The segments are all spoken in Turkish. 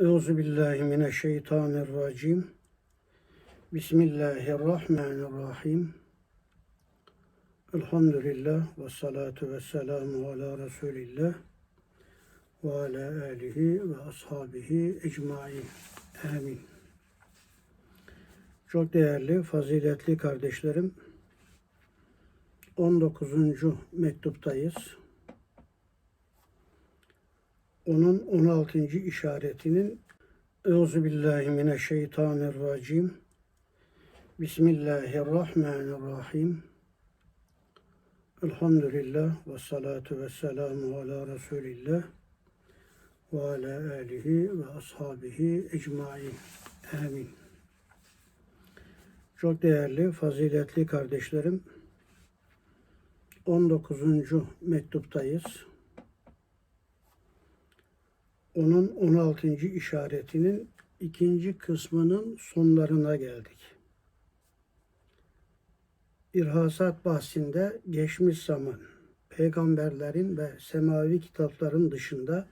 Euzu billahi mineşşeytanirracim. Bismillahirrahmanirrahim. Elhamdülillah ve salatu ve selamu ala Resulillah ve ala alihi ve ashabihi ecmain. Amin. Çok değerli, faziletli kardeşlerim, 19. mektuptayız. Onun 16. işaretinin Euzu billahi mineşşeytanirracim. Bismillahirrahmanirrahim. Elhamdülillah ve salatu ve selamu ala Resulillah ve ala alihi ve ashabihi ecmain. Amin. Çok değerli, faziletli kardeşlerim, 19. mektuptayız. Onun 16. işaretinin ikinci kısmının sonlarına geldik. İrhasat bahsinde geçmiş zaman, peygamberlerin ve semavi kitapların dışında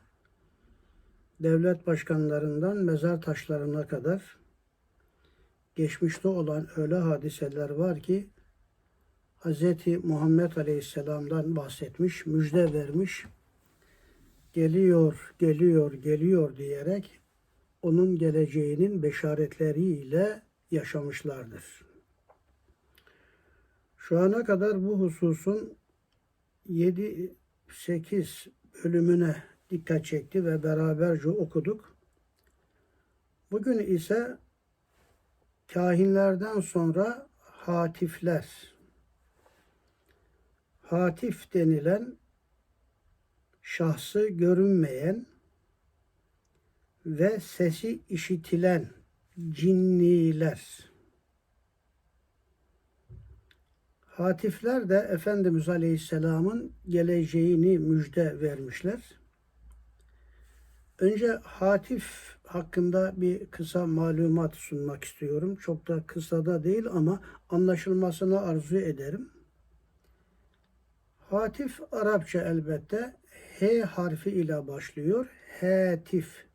devlet başkanlarından mezar taşlarına kadar geçmişte olan öyle hadiseler var ki Hz. Muhammed Aleyhisselam'dan bahsetmiş, müjde vermiş, geliyor, geliyor, geliyor diyerek onun geleceğinin beşaretleriyle yaşamışlardır. Şu ana kadar bu hususun 7-8 bölümüne dikkat çekti ve beraberce okuduk. Bugün ise kahinlerden sonra hatifler, hatif denilen şahsı görünmeyen ve sesi işitilen cinniler. Hatifler de Efendimiz Aleyhisselam'ın geleceğini müjde vermişler. Önce hatif hakkında bir kısa malumat sunmak istiyorum. Çok da kısa da değil ama anlaşılmasını arzu ederim. Hatif Arapça elbette H harfi ile başlıyor. Hetif.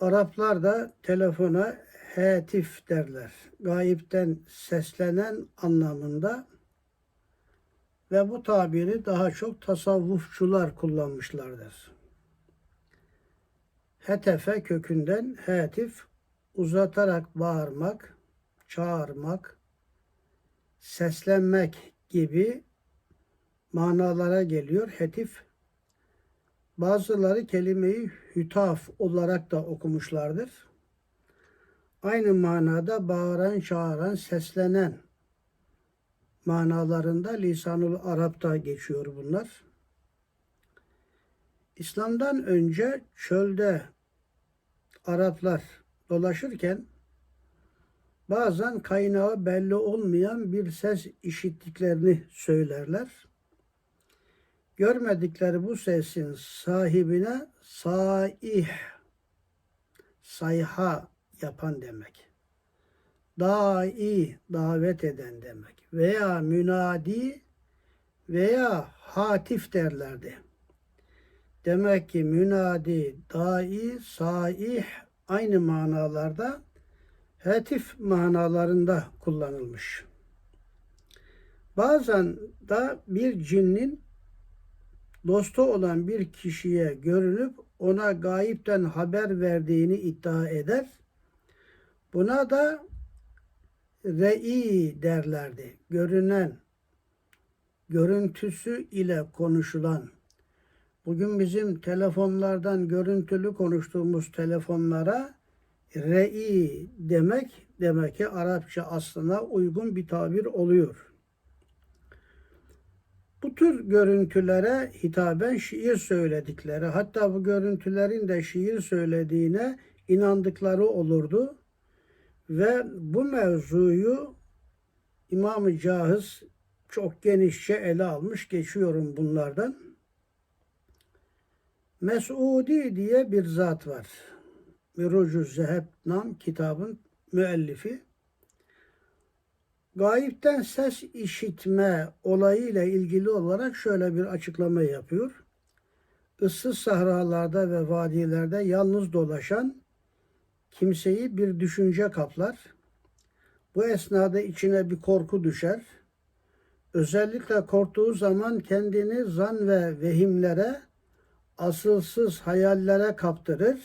Araplar da telefona hetif derler. Gayipten seslenen anlamında ve bu tabiri daha çok tasavvufçular kullanmışlardır. Hetefe kökünden hetif uzatarak bağırmak, çağırmak, seslenmek gibi manalara geliyor. Hetif bazıları kelimeyi hütaf olarak da okumuşlardır. Aynı manada bağıran, çağıran, seslenen manalarında lisanul Arap'ta geçiyor bunlar. İslam'dan önce çölde Araplar dolaşırken bazen kaynağı belli olmayan bir ses işittiklerini söylerler. Görmedikleri bu sesin sahibine saih, sayha yapan demek. Dai, davet eden demek. Veya münadi veya hatif derlerdi. Demek ki münadi, dai, saih aynı manalarda hetif manalarında kullanılmış. Bazen da bir cinnin dostu olan bir kişiye görünüp ona gayipten haber verdiğini iddia eder. Buna da re'i derlerdi. Görünen, görüntüsü ile konuşulan. Bugün bizim telefonlardan görüntülü konuştuğumuz telefonlara re'i demek demek ki Arapça aslına uygun bir tabir oluyor. Bu tür görüntülere hitaben şiir söyledikleri, hatta bu görüntülerin de şiir söylediğine inandıkları olurdu. Ve bu mevzuyu İmam-ı Cahiz çok genişçe ele almış. Geçiyorum bunlardan. Mes'udi diye bir zat var. Mirucu Zeheb nam kitabın müellifi. Gayipten ses işitme olayıyla ilgili olarak şöyle bir açıklama yapıyor. ıssız sahralarda ve vadilerde yalnız dolaşan kimseyi bir düşünce kaplar. Bu esnada içine bir korku düşer. Özellikle korktuğu zaman kendini zan ve vehimlere, asılsız hayallere kaptırır.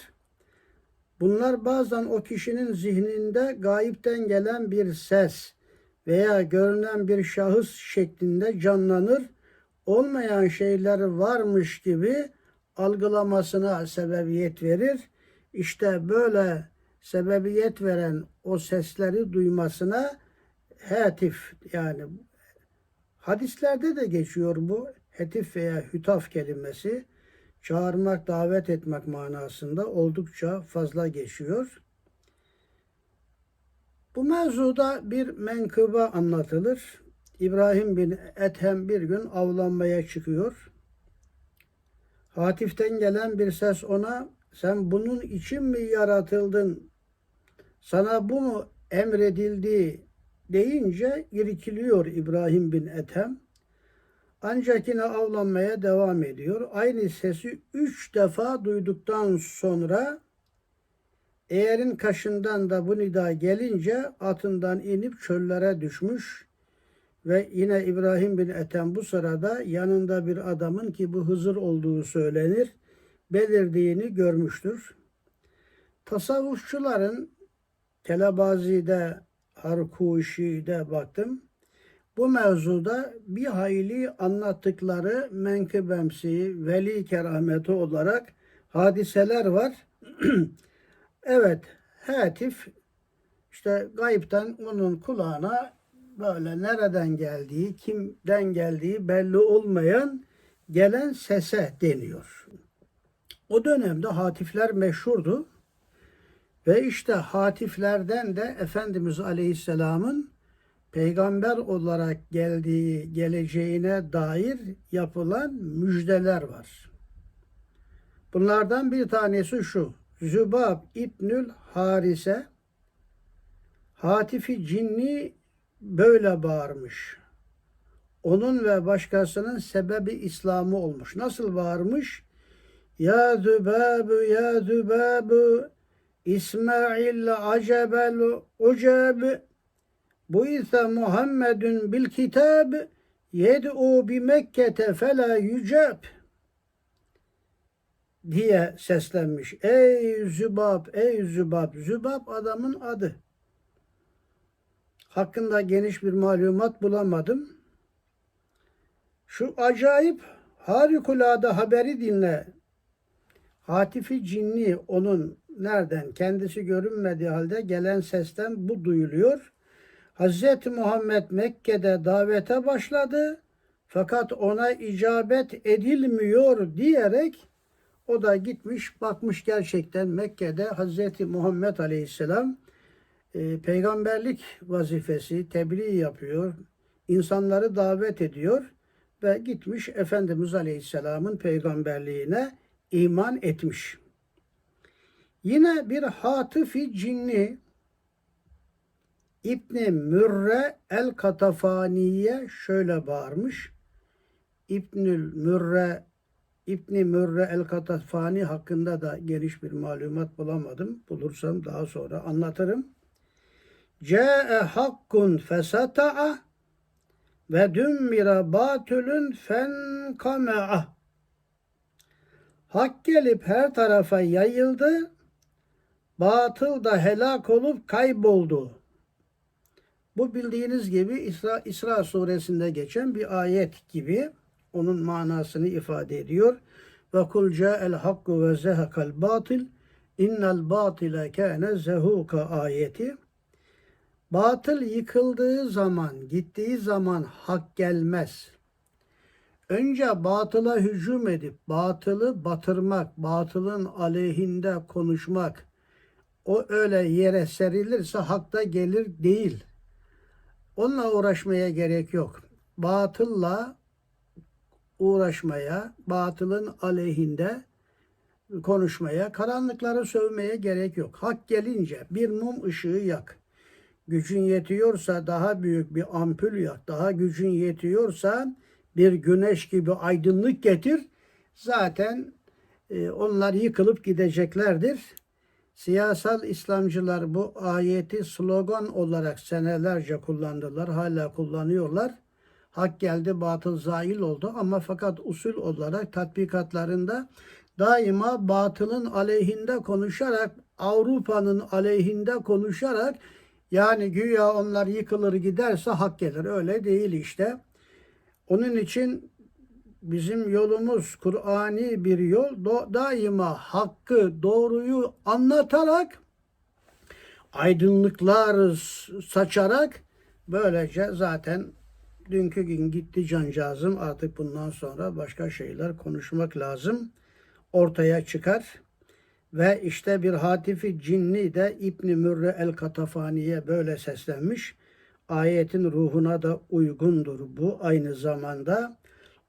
Bunlar bazen o kişinin zihninde gayipten gelen bir ses veya görünen bir şahıs şeklinde canlanır. Olmayan şeyler varmış gibi algılamasına sebebiyet verir. İşte böyle sebebiyet veren o sesleri duymasına hetif yani hadislerde de geçiyor bu hetif veya hütaf kelimesi çağırmak, davet etmek manasında oldukça fazla geçiyor. Bu mevzuda bir menkıbe anlatılır. İbrahim bin Ethem bir gün avlanmaya çıkıyor. Hatif'ten gelen bir ses ona sen bunun için mi yaratıldın? Sana bu mu emredildi deyince irkiliyor İbrahim bin Ethem. Ancak yine avlanmaya devam ediyor. Aynı sesi üç defa duyduktan sonra eğerin kaşından da bu nida gelince atından inip çöllere düşmüş ve yine İbrahim bin Ethem bu sırada yanında bir adamın ki bu Hızır olduğu söylenir belirdiğini görmüştür. Tasavvufçuların Telebazi'de, Harkuşi'de baktım. Bu mevzuda bir hayli anlattıkları menkıbemsi, veli kerameti olarak hadiseler var. evet, Hatif işte gayipten onun kulağına böyle nereden geldiği, kimden geldiği belli olmayan gelen sese deniyor. O dönemde hatifler meşhurdu. Ve işte hatiflerden de Efendimiz Aleyhisselam'ın peygamber olarak geldiği geleceğine dair yapılan müjdeler var. Bunlardan bir tanesi şu. Zübab İbnül Harise Hatifi cinni böyle bağırmış. Onun ve başkasının sebebi İslam'ı olmuş. Nasıl bağırmış? Ya Zübab, ya Zübab, İsmail acebel uceb bu ise Muhammedun bil kitab yed'u bi Mekke'te fela yüceb diye seslenmiş. Ey Zübab, ey Zübab. Zübab adamın adı. Hakkında geniş bir malumat bulamadım. Şu acayip harikulade haberi dinle. Hatifi cinni onun nereden? Kendisi görünmediği halde gelen sesten bu duyuluyor. Hazreti Muhammed Mekke'de davete başladı. Fakat ona icabet edilmiyor diyerek o da gitmiş bakmış gerçekten Mekke'de Hazreti Muhammed Aleyhisselam e, peygamberlik vazifesi tebliğ yapıyor. insanları davet ediyor ve gitmiş Efendimiz Aleyhisselam'ın peygamberliğine iman etmiş. Yine bir hatifi cinni İbni Mürre el Katafaniye şöyle bağırmış. İbnül Mürre İbni Mürre el Katafani hakkında da geniş bir malumat bulamadım. Bulursam daha sonra anlatırım. Câe hakkun fesata'a ve dümmira batülün fenkame'a. Hak gelip her tarafa yayıldı batıl da helak olup kayboldu. Bu bildiğiniz gibi İsra, İsra suresinde geçen bir ayet gibi onun manasını ifade ediyor. Ve kul ca'el hakku ve zehakal batil innel batile kâne zehuka ayeti. Batıl yıkıldığı zaman, gittiği zaman hak gelmez. Önce batıla hücum edip batılı batırmak, batılın aleyhinde konuşmak, o öyle yere serilirse hakta gelir değil. Onunla uğraşmaya gerek yok. Batılla uğraşmaya, batılın aleyhinde konuşmaya, karanlıkları sövmeye gerek yok. Hak gelince bir mum ışığı yak. Gücün yetiyorsa daha büyük bir ampul yak. Daha gücün yetiyorsa bir güneş gibi aydınlık getir. Zaten e, onlar yıkılıp gideceklerdir. Siyasal İslamcılar bu ayeti slogan olarak senelerce kullandılar. Hala kullanıyorlar. Hak geldi, batıl zail oldu ama fakat usul olarak tatbikatlarında daima batılın aleyhinde konuşarak, Avrupa'nın aleyhinde konuşarak yani güya onlar yıkılır giderse hak gelir. Öyle değil işte. Onun için bizim yolumuz Kur'ani bir yol. Daima hakkı, doğruyu anlatarak aydınlıklar saçarak böylece zaten dünkü gün gitti cancağızım artık bundan sonra başka şeyler konuşmak lazım ortaya çıkar ve işte bir hatifi cinni de İbn Mürre el Katafani'ye böyle seslenmiş. Ayetin ruhuna da uygundur bu aynı zamanda.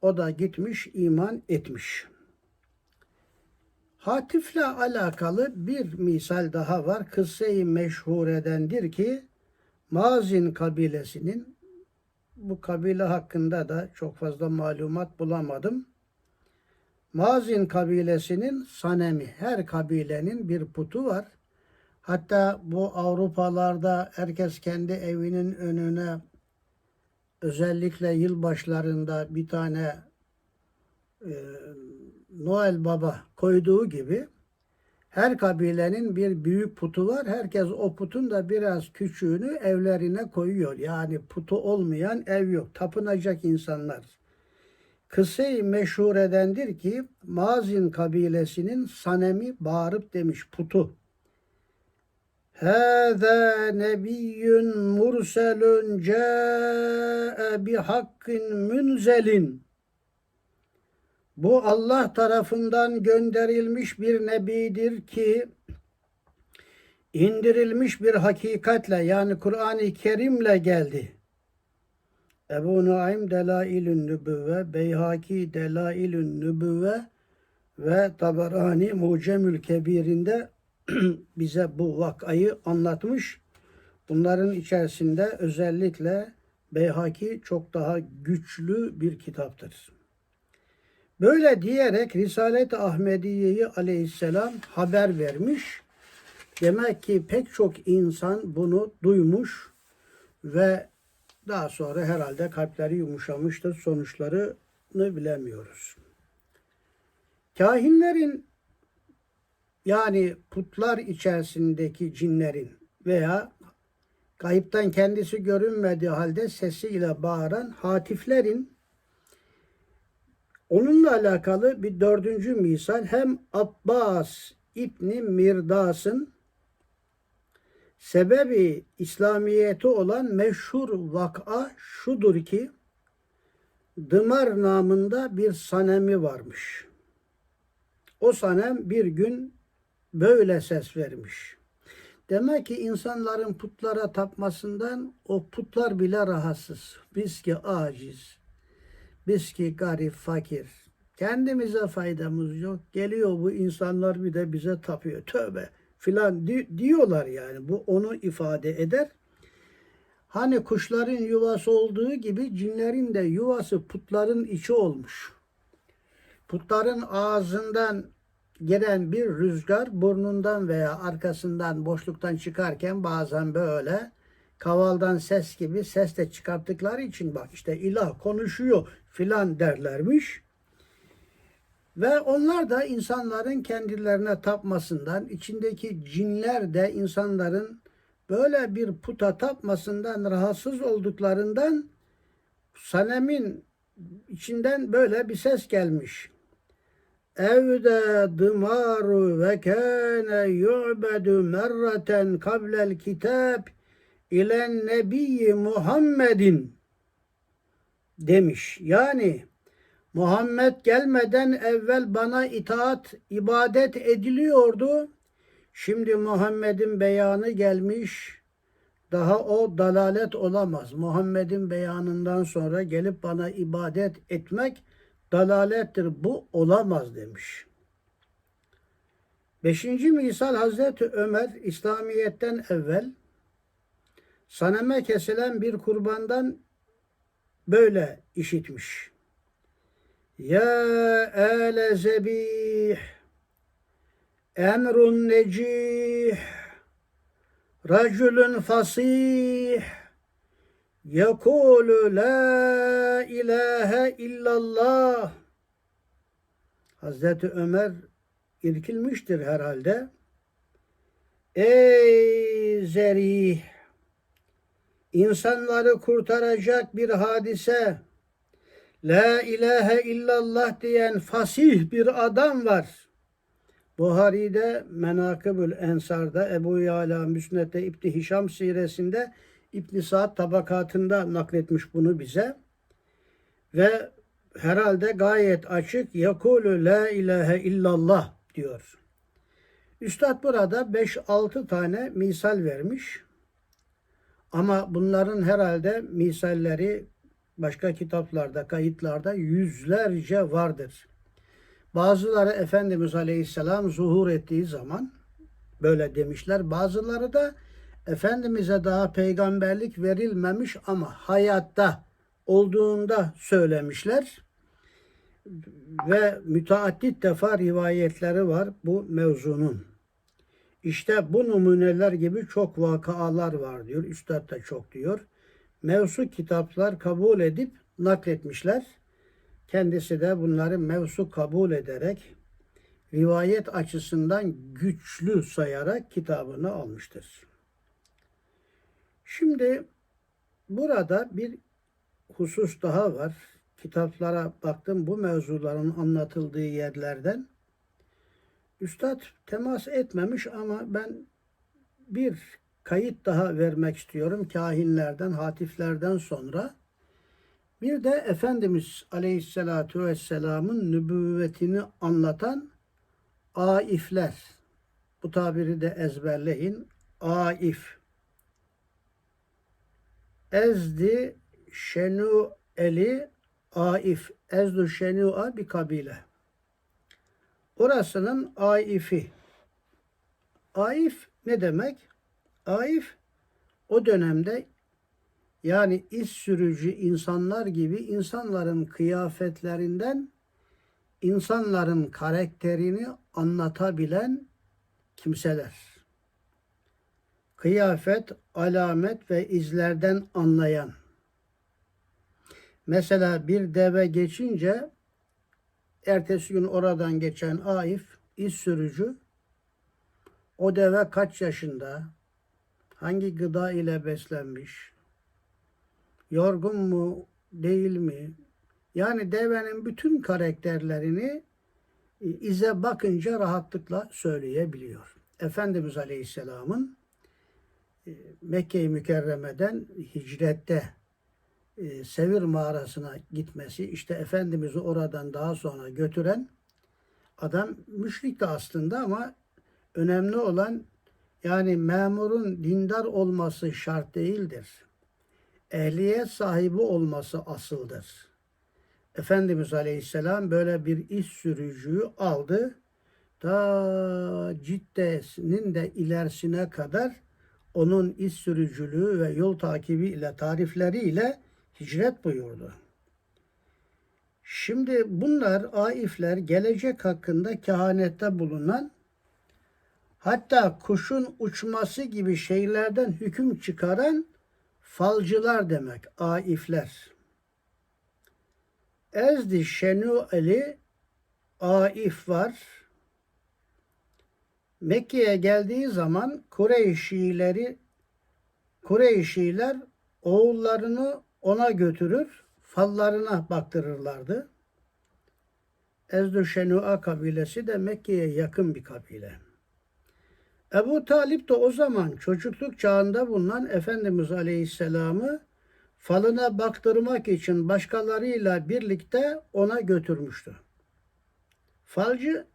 O da gitmiş iman etmiş. Hatifle alakalı bir misal daha var. Kısse-i meşhuredendir ki Mazin kabilesinin bu kabile hakkında da çok fazla malumat bulamadım. Mazin kabilesinin sanemi, her kabilenin bir putu var. Hatta bu Avrupalarda herkes kendi evinin önüne özellikle yılbaşlarında bir tane e, Noel Baba koyduğu gibi her kabilenin bir büyük putu var. Herkes o putun da biraz küçüğünü evlerine koyuyor. Yani putu olmayan ev yok. Tapınacak insanlar. Kısa-i meşhuredendir ki Mazin kabilesinin Sanemi bağırıp demiş putu. Hâzâ nebiyyün murselun câe bi hakkin münzelin. Bu Allah tarafından gönderilmiş bir nebidir ki indirilmiş bir hakikatle yani Kur'an-ı Kerim'le geldi. Ebu Nuaym Delailün Nübüvve, Beyhaki Delailün Nübüvve ve Tabarani Mucemül Kebir'inde bize bu vakayı anlatmış. Bunların içerisinde özellikle Beyhaki çok daha güçlü bir kitaptır. Böyle diyerek Risalet-i Ahmediye'yi aleyhisselam haber vermiş. Demek ki pek çok insan bunu duymuş ve daha sonra herhalde kalpleri yumuşamıştır. Sonuçlarını bilemiyoruz. Kahinlerin yani putlar içerisindeki cinlerin veya kayıptan kendisi görünmediği halde sesiyle bağıran hatiflerin onunla alakalı bir dördüncü misal hem Abbas İbni Mirdas'ın sebebi İslamiyeti olan meşhur vak'a şudur ki Dımar namında bir sanemi varmış. O sanem bir gün böyle ses vermiş. Demek ki insanların putlara tapmasından o putlar bile rahatsız. Biz ki aciz, biz ki garip, fakir. Kendimize faydamız yok. Geliyor bu insanlar bir de bize tapıyor. Tövbe filan di- diyorlar yani. Bu onu ifade eder. Hani kuşların yuvası olduğu gibi cinlerin de yuvası putların içi olmuş. Putların ağzından gelen bir rüzgar burnundan veya arkasından boşluktan çıkarken bazen böyle kavaldan ses gibi ses de çıkarttıkları için bak işte ilah konuşuyor filan derlermiş. Ve onlar da insanların kendilerine tapmasından, içindeki cinler de insanların böyle bir puta tapmasından rahatsız olduklarından Sanem'in içinden böyle bir ses gelmiş. Evde dımaru ve kâne yu'bedu merreten kablel kitab ilen nebiyyi Muhammedin demiş. Yani Muhammed gelmeden evvel bana itaat, ibadet ediliyordu. Şimdi Muhammed'in beyanı gelmiş. Daha o dalalet olamaz. Muhammed'in beyanından sonra gelip bana ibadet etmek dalalettir. Bu olamaz demiş. Beşinci misal Hazreti Ömer İslamiyet'ten evvel saneme kesilen bir kurbandan böyle işitmiş. Ya ele zebih emrun necih racülün fasih yekulu la ilahe illallah Hazreti Ömer irkilmiştir herhalde. Ey zerih! İnsanları kurtaracak bir hadise. La ilahe illallah diyen fasih bir adam var. Buhari'de Menakıbül Ensar'da Ebu Yala Müsned'de İbni Hişam siresinde İbn Saad tabakatında nakletmiş bunu bize. Ve herhalde gayet açık Yakulu la ilahe illallah diyor. Üstad burada 5-6 tane misal vermiş. Ama bunların herhalde misalleri başka kitaplarda, kayıtlarda yüzlerce vardır. Bazıları Efendimiz Aleyhisselam zuhur ettiği zaman böyle demişler. Bazıları da Efendimiz'e daha peygamberlik verilmemiş ama hayatta olduğunda söylemişler. Ve müteaddit defa rivayetleri var bu mevzunun. İşte bu numuneler gibi çok vakalar var diyor. Üstad da çok diyor. Mevsu kitaplar kabul edip nakletmişler. Kendisi de bunları mevsu kabul ederek rivayet açısından güçlü sayarak kitabını almıştır. Şimdi burada bir husus daha var. Kitaplara baktım bu mevzuların anlatıldığı yerlerden. Üstad temas etmemiş ama ben bir kayıt daha vermek istiyorum kahinlerden, hatiflerden sonra. Bir de Efendimiz Aleyhisselatü Vesselam'ın nübüvvetini anlatan aifler. Bu tabiri de ezberleyin. Aif. Ezdi Şenu Eli Aif. Ezdu Şenu'a bir kabile. Orasının Aif'i. Aif ne demek? Aif o dönemde yani iş sürücü insanlar gibi insanların kıyafetlerinden insanların karakterini anlatabilen kimseler. Kıyafet, alamet ve izlerden anlayan. Mesela bir deve geçince ertesi gün oradan geçen Aif, iş sürücü o deve kaç yaşında, hangi gıda ile beslenmiş, yorgun mu, değil mi? Yani devenin bütün karakterlerini e, ize bakınca rahatlıkla söyleyebiliyor. Efendimiz Aleyhisselam'ın e, Mekke-i Mükerreme'den hicrette e, Sevir mağarasına gitmesi, işte Efendimiz'i oradan daha sonra götüren adam müşrik de aslında ama önemli olan yani memurun dindar olması şart değildir. Ehliyet sahibi olması asıldır. Efendimiz Aleyhisselam böyle bir iş sürücüyü aldı. Ta Cidde'nin de ilerisine kadar onun iş sürücülüğü ve yol takibi ile tarifleriyle hicret buyurdu. Şimdi bunlar aifler gelecek hakkında kehanette bulunan hatta kuşun uçması gibi şeylerden hüküm çıkaran falcılar demek aifler. Ezdi Şenu Ali Aif var. Mekke'ye geldiği zaman Kureyşileri Kureyşiler oğullarını ona götürür, fallarına baktırırlardı. Ezdü Şenu'a kabilesi de Mekke'ye yakın bir kabile. Ebu Talip de o zaman çocukluk çağında bulunan Efendimiz Aleyhisselam'ı falına baktırmak için başkalarıyla birlikte ona götürmüştü. Falcı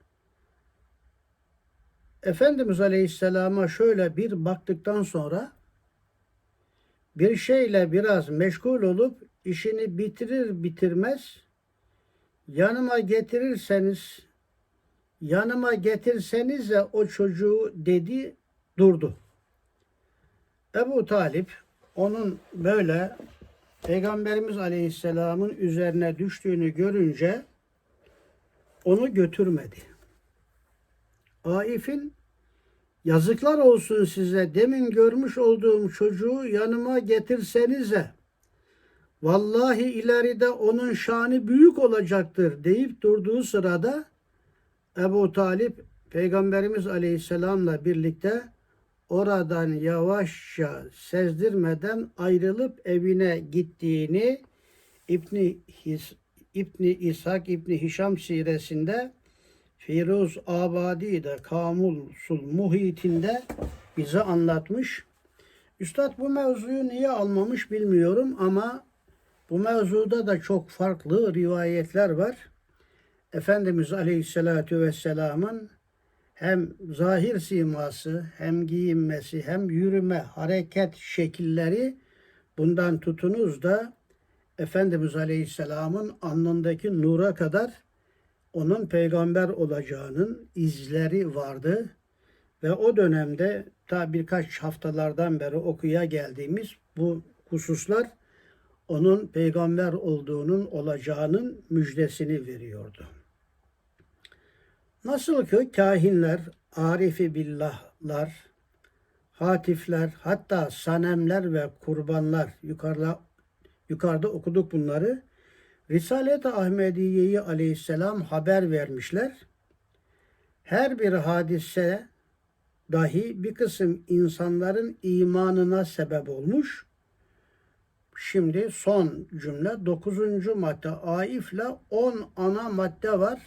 Efendimiz Aleyhisselam'a şöyle bir baktıktan sonra bir şeyle biraz meşgul olup işini bitirir bitirmez yanıma getirirseniz yanıma getirseniz de o çocuğu dedi durdu. Ebu Talip onun böyle Peygamberimiz Aleyhisselam'ın üzerine düştüğünü görünce onu götürmedi. Aif'in yazıklar olsun size demin görmüş olduğum çocuğu yanıma getirsenize. Vallahi ileride onun şanı büyük olacaktır deyip durduğu sırada Ebu Talip Peygamberimiz Aleyhisselam'la birlikte oradan yavaşça sezdirmeden ayrılıp evine gittiğini İbni, His, İbni İshak İbni Hişam siresinde Firuz Abadi'de Kamulsul Muhitinde bize anlatmış. Üstad bu mevzuyu niye almamış bilmiyorum ama bu mevzuda da çok farklı rivayetler var. Efendimiz Aleyhisselatü Vesselam'ın hem zahir siması, hem giyinmesi, hem yürüme, hareket şekilleri bundan tutunuz da Efendimiz Aleyhisselam'ın alnındaki nura kadar onun peygamber olacağının izleri vardı. Ve o dönemde ta birkaç haftalardan beri okuya geldiğimiz bu hususlar onun peygamber olduğunun olacağının müjdesini veriyordu. Nasıl ki kahinler, arifi billahlar, hatifler, hatta sanemler ve kurbanlar yukarıda yukarıda okuduk bunları. Risalet-i Ahmediye'yi aleyhisselam haber vermişler. Her bir hadise dahi bir kısım insanların imanına sebep olmuş. Şimdi son cümle 9. madde Aif'le 10 ana madde var.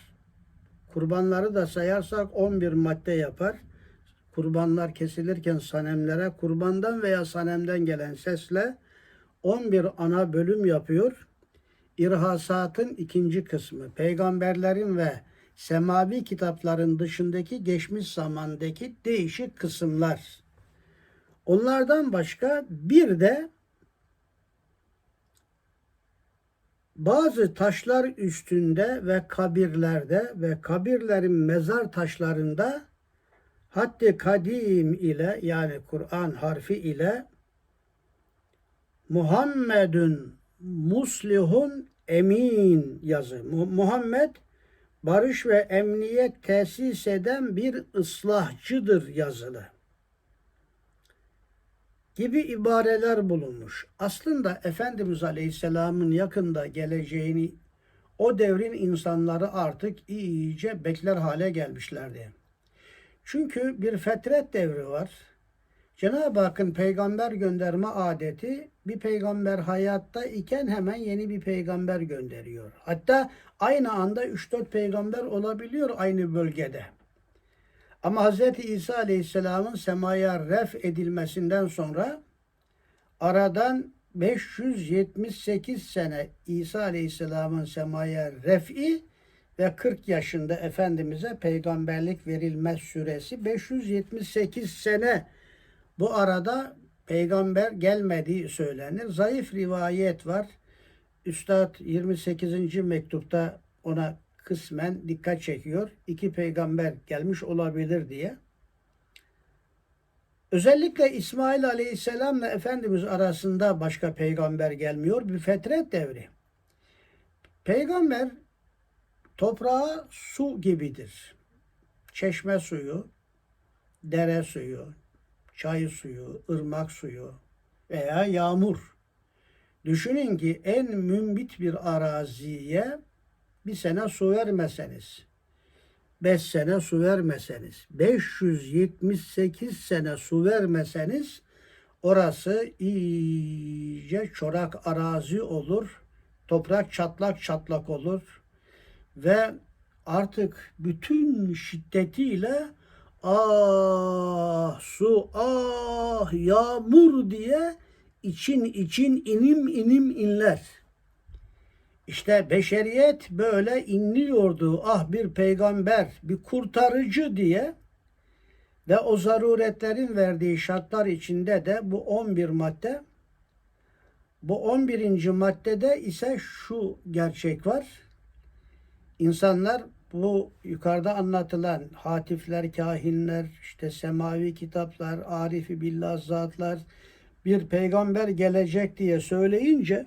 Kurbanları da sayarsak 11 madde yapar. Kurbanlar kesilirken sanemlere kurbandan veya sanemden gelen sesle 11 ana bölüm yapıyor. İrhasatın ikinci kısmı. Peygamberlerin ve semavi kitapların dışındaki geçmiş zamandaki değişik kısımlar. Onlardan başka bir de bazı taşlar üstünde ve kabirlerde ve kabirlerin mezar taşlarında haddi kadim ile yani Kur'an harfi ile Muhammedun muslihun emin yazı. Muhammed barış ve emniyet tesis eden bir ıslahçıdır yazılı. Gibi ibareler bulunmuş. Aslında Efendimiz Aleyhisselam'ın yakında geleceğini o devrin insanları artık iyice bekler hale gelmişlerdi. Çünkü bir fetret devri var. Cenab-ı Hakk'ın peygamber gönderme adeti bir peygamber hayatta iken hemen yeni bir peygamber gönderiyor. Hatta aynı anda 3-4 peygamber olabiliyor aynı bölgede. Ama Hz. İsa Aleyhisselam'ın semaya ref edilmesinden sonra aradan 578 sene İsa Aleyhisselam'ın semaya ref'i ve 40 yaşında Efendimiz'e peygamberlik verilmez süresi 578 sene bu arada peygamber gelmediği söylenir. Zayıf rivayet var. Üstad 28. mektupta ona kısmen dikkat çekiyor. İki peygamber gelmiş olabilir diye. Özellikle İsmail Aleyhisselam ve Efendimiz arasında başka peygamber gelmiyor. Bir fetret devri. Peygamber toprağa su gibidir. Çeşme suyu, dere suyu, çay suyu, ırmak suyu veya yağmur. Düşünün ki en mümbit bir araziye bir sene su vermeseniz, beş sene su vermeseniz, 578 sene su vermeseniz orası iyice çorak arazi olur. Toprak çatlak çatlak olur ve artık bütün şiddetiyle ah su ah yağmur diye için için inim inim inler. İşte beşeriyet böyle inliyordu. Ah bir peygamber, bir kurtarıcı diye ve o zaruretlerin verdiği şartlar içinde de bu 11 madde bu 11. maddede ise şu gerçek var. İnsanlar bu yukarıda anlatılan hatifler, kahinler, işte semavi kitaplar, arifi billah zatlar bir peygamber gelecek diye söyleyince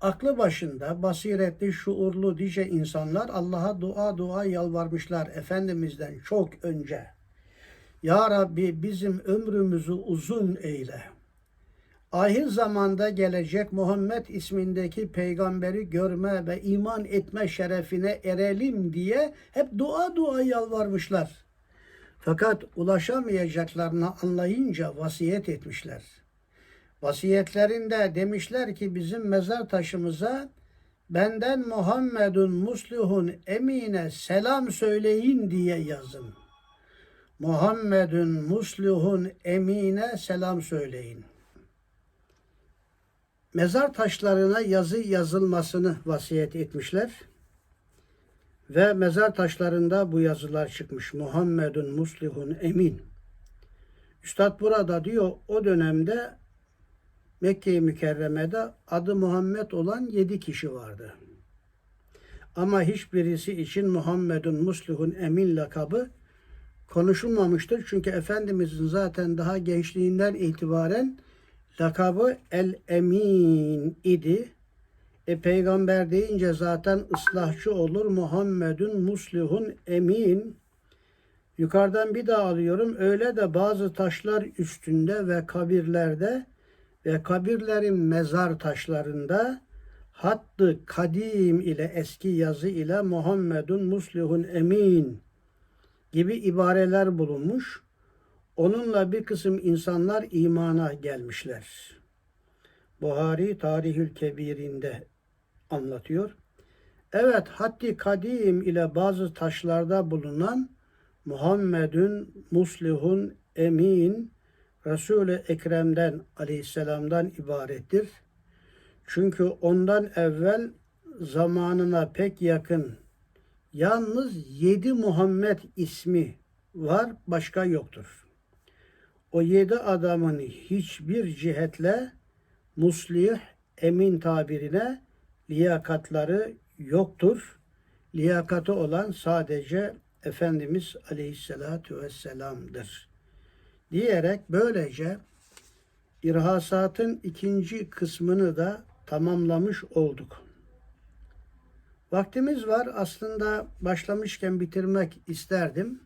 aklı başında basiretli, şuurlu dice insanlar Allah'a dua dua yalvarmışlar Efendimiz'den çok önce. Ya Rabbi bizim ömrümüzü uzun eyle. Ahir zamanda gelecek Muhammed ismindeki peygamberi görme ve iman etme şerefine erelim diye hep dua dua yalvarmışlar. Fakat ulaşamayacaklarını anlayınca vasiyet etmişler. Vasiyetlerinde demişler ki bizim mezar taşımıza benden Muhammedun muslihun emine selam söyleyin diye yazın. Muhammedun muslihun emine selam söyleyin. Mezar taşlarına yazı yazılmasını vasiyet etmişler. Ve mezar taşlarında bu yazılar çıkmış. Muhammedun muslihun emin. Üstad burada diyor o dönemde Mekke-i Mükerreme'de adı Muhammed olan yedi kişi vardı. Ama hiçbirisi için Muhammedun Muslihun Emin lakabı konuşulmamıştır. Çünkü Efendimizin zaten daha gençliğinden itibaren lakabı El Emin idi. E peygamber deyince zaten ıslahçı olur. Muhammedun Muslihun Emin. Yukarıdan bir daha alıyorum. Öyle de bazı taşlar üstünde ve kabirlerde ve kabirlerin mezar taşlarında hattı kadim ile eski yazı ile Muhammedun Muslihun Emin gibi ibareler bulunmuş. Onunla bir kısım insanlar imana gelmişler. Buhari Tarihül Kebir'inde anlatıyor. Evet, haddi kadim ile bazı taşlarda bulunan Muhammedun Muslihun Emin Resul-i Ekrem'den aleyhisselamdan ibarettir. Çünkü ondan evvel zamanına pek yakın yalnız yedi Muhammed ismi var, başka yoktur. O yedi adamın hiçbir cihetle muslih, emin tabirine liyakatları yoktur. Liyakatı olan sadece Efendimiz Aleyhisselatü Vesselam'dır. Diyerek böylece irhasatın ikinci kısmını da tamamlamış olduk. Vaktimiz var. Aslında başlamışken bitirmek isterdim.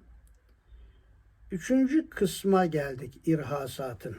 Üçüncü kısma geldik irhasatın.